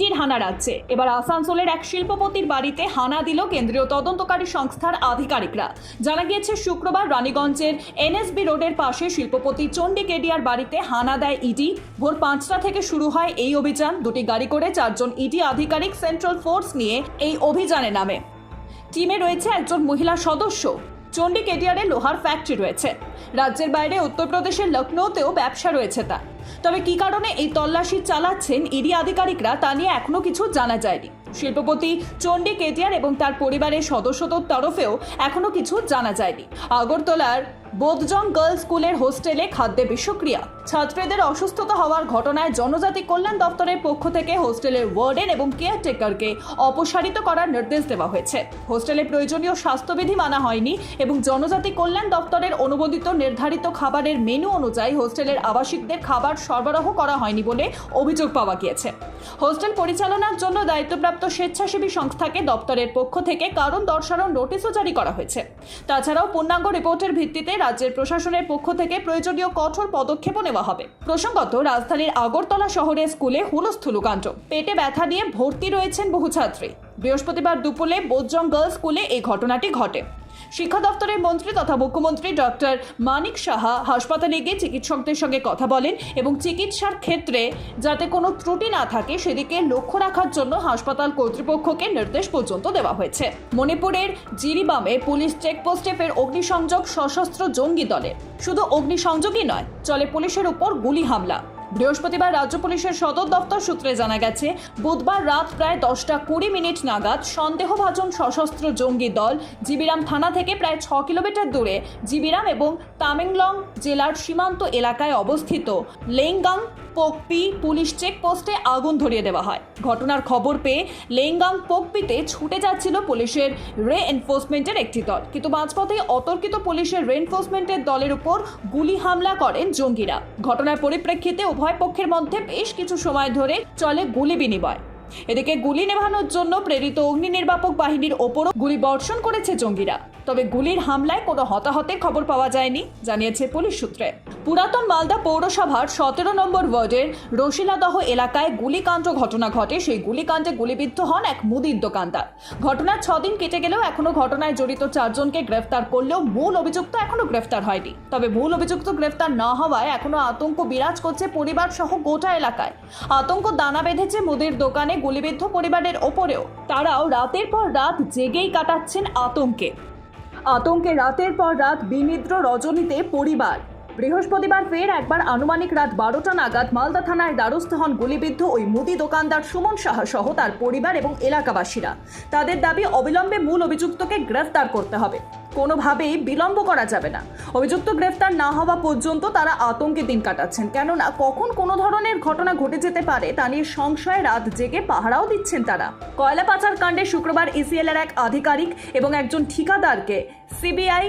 ইডির হানা রাজ্যে। এবার আসানসোলের এক শিল্পপতির বাড়িতে হানা দিল কেন্দ্রীয় তদন্তকারী সংস্থার আধিকারিকরা। জানা গিয়েছে, শুক্রবার রানীগঞ্জের এনএসবি রোডের পাশে শিল্পপতি চণ্ডী কেডিয়ার বাড়িতে হানা দেয় ইডি। ভোর পাঁচটা থেকে শুরু হয় এই অভিযান। দুটি গাড়ি করে চারজন ইডি আধিকারিক সেন্ট্রাল ফোর্স নিয়ে এই অভিযানে নামে। টিমে রয়েছে একজন মহিলা সদস্য। চণ্ডী কেডিয়ারে লোহার ফ্যাক্টরি রয়েছে। রাজ্যের বাইরে উত্তরপ্রদেশের লখনৌতেও ব্যবসা রয়েছে তা তবে কি কারণে এই তল্লাশি চালাচ্ছেন ইডি আধিকারিকরা তা নিয়ে এখনও কিছু জানা যায়নি। শিল্পপতি চণ্ডী কেটিয়ার এবং তার পরিবারের সদস্যদের তরফেও এখনও কিছু জানা যায়নি। আগরতলার বোধজং গার্লস স্কুলের হোস্টেলে খাদ্যে বিষক্রিয়া। ছাত্রীদের অসুস্থতা হওয়ার ঘটনায় জনজাতি কল্যাণ দপ্তরের পক্ষ থেকে হোস্টেলের ওয়ার্ডেন এবং কেয়ারটেকারকে অপসারিত করার নির্দেশ দেওয়া হয়েছে। হোস্টেলে প্রয়োজনীয় স্বাস্থ্যবিধি মানা হয়নি এবং জনজাতি কল্যাণ দপ্তরের অনুমোদিত নির্ধারিত খাবারের মেনু অনুযায়ী হোস্টেলের আবাসিকদের খাবার সরবরাহ করা হয়নি বলে অভিযোগ পাওয়া গিয়েছে। হোস্টেল পরিচালনার জন্য দায়িত্বপ্রাপ্ত স্বেচ্ছাসেবী সংস্থাকে দপ্তরের পক্ষ থেকে কারণ দর্শানোর নোটিশও জারি করা হয়েছে। তাছাড়াও পূর্ণাঙ্গ রিপোর্টের ভিত্তিতে রাজ্যের প্রশাসনের পক্ষ থেকে প্রয়োজনীয় কঠোর পদক্ষেপও নেওয়া হবে। প্রসঙ্গত, রাজধানীর আগরতলা শহরের স্কুলে হুলস্থুলুকাণ্ড। পেটে ব্যথা নিয়ে ভর্তি রয়েছেন বহু ছাত্রী। বৃহস্পতিবার দুপুরে বোধজং গার্লস স্কুলে এই ঘটনাটি ঘটে। শিক্ষা দপ্তরের মন্ত্রী তথা মুখ্যমন্ত্রী ডক্টর মানিক সাহা হাসপাতালে গিয়ে চিকিৎসকদের সঙ্গে কথা বলেন এবং চিকিৎসার ক্ষেত্রে যাতে কোনো ত্রুটি না থাকে সেদিকে লক্ষ্য রাখার জন্য হাসপাতাল কর্তৃপক্ষকে নির্দেশ পর্যন্ত দেওয়া হয়েছে। মণিপুরের জিরিবামে পুলিশ চেকপোস্টে ফের অগ্নিসংযোগ সশস্ত্র জঙ্গি দলের শুধু অগ্নিসংযোগই নয়, চলে পুলিশের উপর গুলি হামলা। বৃহস্পতিবার রাজ্য পুলিশের সদর দপ্তর সূত্রে জানা গেছে, বুধবার রাত প্রায় দশটা কুড়ি মিনিট নাগাদ সন্দেহভাজন সশস্ত্র জঙ্গি দল জিবিরাম থানা থেকে প্রায় ছ কিলোমিটার দূরে জিবিরাম এবং তামেংলং জেলার সীমান্ত এলাকায় অবস্থিত। লেঙ্গাং পোকপি পুলিশ চেকপোস্টে আগুন ধরিয়ে দেওয়া হয়। ঘটনার খবর পেয়ে লেঙ্গাং পোকপিতে ছুটে যাচ্ছিল পুলিশের রে এনফোর্সমেন্টের একটি দল। কিন্তু মাঝপথে অতর্কিত পুলিশের রে এনফোর্সমেন্টের দলের উপর গুলি হামলা করেন জঙ্গিরা। ঘটনার পরিপ্রেক্ষিতে উভয় পক্ষের মধ্যে বেশ কিছু সময় ধরে চলে গুলি বিনিময়। এদিকে গুলি নেভানোর জন্য প্রেরিত অগ্নি নির্বাপক বাহিনীর ওপরও গুলি বর্ষণ করেছে জঙ্গিরা। তবে গুলির হামলায় কোনো হতাহতের খবর পাওয়া যায়নি, জানিয়েছে পুলিশ সূত্রে। পুরাতন মালদা পৌরসভার সতেরো নম্বর ওয়ার্ডের রশিলাদহ এলাকায় গুলিকাণ্ড ঘটনা ঘটে। সেই গুলিকাণ্ডে গুলিবিদ্ধ হন এক মুদির দোকানদার। ঘটনার ছদিন কেটে গেলেও এখনও ঘটনায় জড়িত চারজনকে গ্রেফতার করলেও মূল অভিযুক্ত এখনও গ্রেফতার হয়নি। তবে মূল অভিযুক্ত গ্রেফতার না হওয়ায় এখনও আতঙ্ক বিরাজ করছে পরিবার সহ গোটা এলাকায়। আতঙ্ক দানা বেঁধেছে মুদির দোকানে গুলিবিদ্ধ পরিবারের ওপরেও। তারাও রাতের পর রাত জেগেই কাটাচ্ছেন আতঙ্কে। আতঙ্কে রাতের পর রাত বিনিদ্র রজনীতে পরিবার। বৃহস্পতিবার ফের একবার আনুমানিক রাত বারোটা নাগাদ মালদা থানায় দ্বারস্থ হন গুলিবিদ্ধ ওই মুদি দোকানদার সুমন সাহা সহ তার পরিবার এবং এলাকাবাসীরা। তাদের দাবি অবিলম্বে মূল অভিযুক্তকে গ্রেফতার করতে হবে। কোনোভাবেই বিলম্ব করা যাবে না। অভিযুক্ত গ্রেফতার না হওয়া পর্যন্ত তারা আতঙ্কে দিন কাটাচ্ছেন। কেননা কখন কোনো ধরনের ঘটনা ঘটে যেতে পারে তা নিয়ে সংশয়ে রাত জেগে পাহারাও দিচ্ছেন তারা। কয়লা পাচার কাণ্ডে শুক্রবার ইসিএল এর এক আধিকারিক এবং একজন ঠিকাদারকে সিবিআই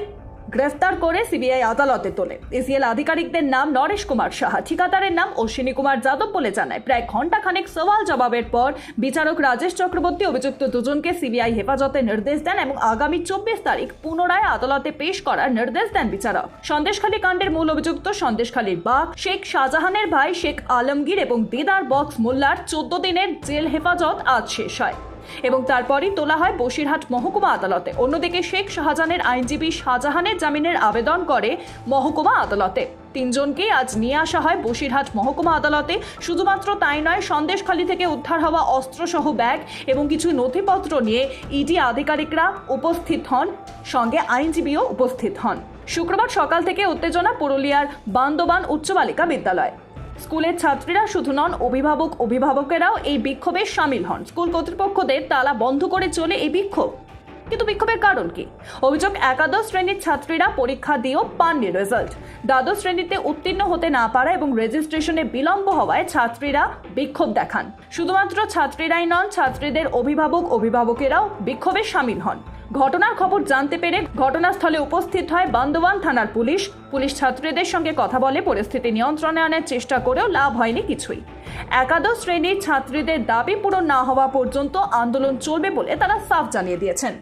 গ্রেফতার করে সিবিআই আদালতে তোলে। এসিএল আধিকারিকদের নাম নরেশ কুমার সাহা। ঠিকাদারের নাম অশ্বিনী কুমার যাদব বলে জানায়। প্রায় ঘন্টাখানেক সওয়াল জবাবের পর বিচারক রাজেশ চক্রবর্তী অভিযুক্ত দুজনকে সিবিআই হেফাজতে নির্দেশ দেন এবং আগামী চব্বিশ তারিখ পুনরায় আদালতে পেশ করার নির্দেশ দেন বিচারক। সন্দেশখালী কাণ্ডের মূল অভিযুক্ত সন্দেশখালীর বাঘ শেখ শাহজাহানের ভাই শেখ আলমগীর এবং দিদার বক্স মোল্লার চোদ্দ দিনের জেল হেফাজত আজ শেষ হয়। এবং তারপরই তোলা হয় বসিরহাট মহকুমা আদালতে। অন্যদিকে শেখ শাহজাহানের আইনজীবী শাহজাহানের জামিনের আবেদন করে মহকুমা আদালতে। তিনজনকেই আজ নিয়ে আসা হয় বসিরহাট মহকুমা আদালতে। শুধুমাত্র তাই নয়, সন্দেশখালী থেকে উদ্ধার হওয়া অস্ত্রসহ ব্যাগ এবং কিছু নথিপত্র নিয়ে ইডি আধিকারিকরা উপস্থিত হন, সঙ্গে আইনজীবীও উপস্থিত হন। শুক্রবার সকাল থেকে উত্তেজনা, পুরুলিয়ার বান্দবান উচ্চ বালিকা বিদ্যালয়। স্কুলের ছাত্রীরা শুধু নন, অভিভাবক, অভিভাবকেরাও এই বিক্ষোভে সামিল হন। স্কুল কর্তৃপক্ষদের তালা বন্ধ করে চলে এই বিক্ষোভ। কিন্তু বিক্ষোভের কারণ কি? অভিযোগ, একাদশ শ্রেণির ছাত্রীরা পরীক্ষা দিয়েও পাননি রেজাল্ট দ্বাদশ শ্রেণীতে উত্তীর্ণ হতে না পারা এবং রেজিস্ট্রেশনে বিলম্ব হওয়ায় ছাত্রীরা বিক্ষোভ দেখান। শুধুমাত্র ছাত্রীরাই নন, ছাত্রীদের অভিভাবক, অভিভাবকেরাও বিক্ষোভে সামিল হন। ঘটনার খবর জানতে পেরে ঘটনাস্থলে উপস্থিত হয় বান্দোয়ান থানার পুলিশ। পুলিশ ছাত্রীদের সঙ্গে কথা বলে পরিস্থিতি নিয়ন্ত্রণে আনার চেষ্টা করেও লাভ হয়নি কিছুই। একাদশ শ্রেণির ছাত্রীদের দাবি পূরণ না হওয়া পর্যন্ত আন্দোলন চলবে বলে তারা সাফ জানিয়ে দিয়েছেন।